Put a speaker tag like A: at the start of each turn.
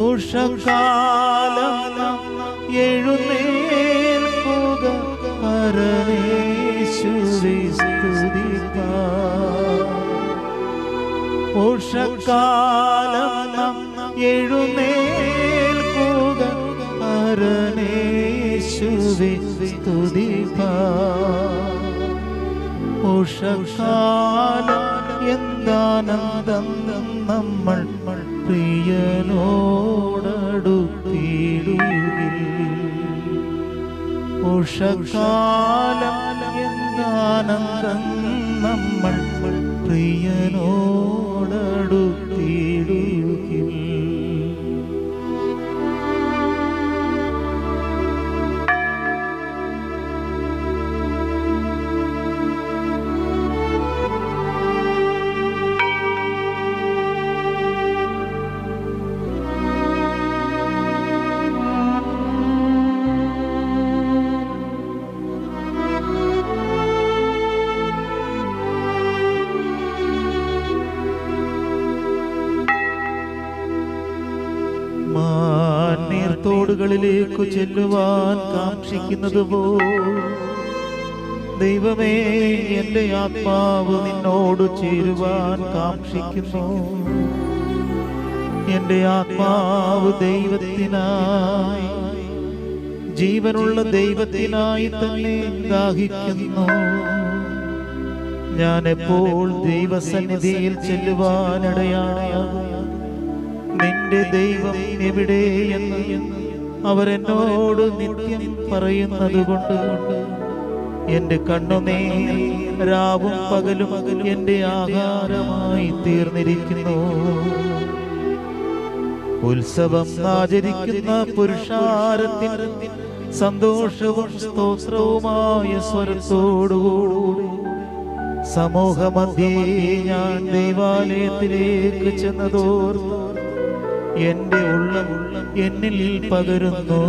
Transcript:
A: ഉഷകാലം എഴുന്നേൽക്കുക പരമേശ്വരി സ്തുതിപ്പാൻ. ഉഷകാലം എഴുന്നേൽക്കുക പരമേശ്വരി സ്തുതിപ്പാൻ. ഉഷകാലം എന്താനന്ദം നമ്മൾ പ്രിയനോടടുത്തിടുകിൽ ഉഷകാലം എന്താനന്ദം നമ്മൾ പ്രിയനോടടുത്തിടുകിൽ മാനീർത്തോടുകളിലേക്ക് ചെല്ലുവാൻ കാക്ഷിക്കുന്നത് പോ. ദൈവമേ എന്റെ ആത്മാവ് നിന്നോട് ചേരുവാൻ കാക്ഷിക്കുന്നു. എന്റെ ആത്മാവ് ദൈവത്തിനായി ജീവനുള്ള ദൈവത്തിനായി തന്നെ ദാഹിക്കുന്നു. ഞാൻ എപ്പോൾ ദൈവസന്നിധിയിൽ ചെല്ലുവാനിടയാകും നിന്റെ ദൈവം എവിടെയെന്ന് അവരെന്നോട് നിത്യം പറയുന്നത് കൊണ്ട് എന്റെ കണ്ണുനീർ രാവും പകലും എന്റെ ആകാരമായി തീർന്നിരിക്കുന്നു. ഉത്സവം ആചരിക്കുന്ന പുരുഷാരത്തിൻ സന്തോഷവും സ്തോത്രവുമായ സ്വരത്തോടുകൂടി സമൂഹമധ്യേ ഞാൻ ദൈവാലയത്തിലേക്ക് ചെന്നതോർ എന്റെ ഉള്ളം എന്നിൽ പകരുന്നു.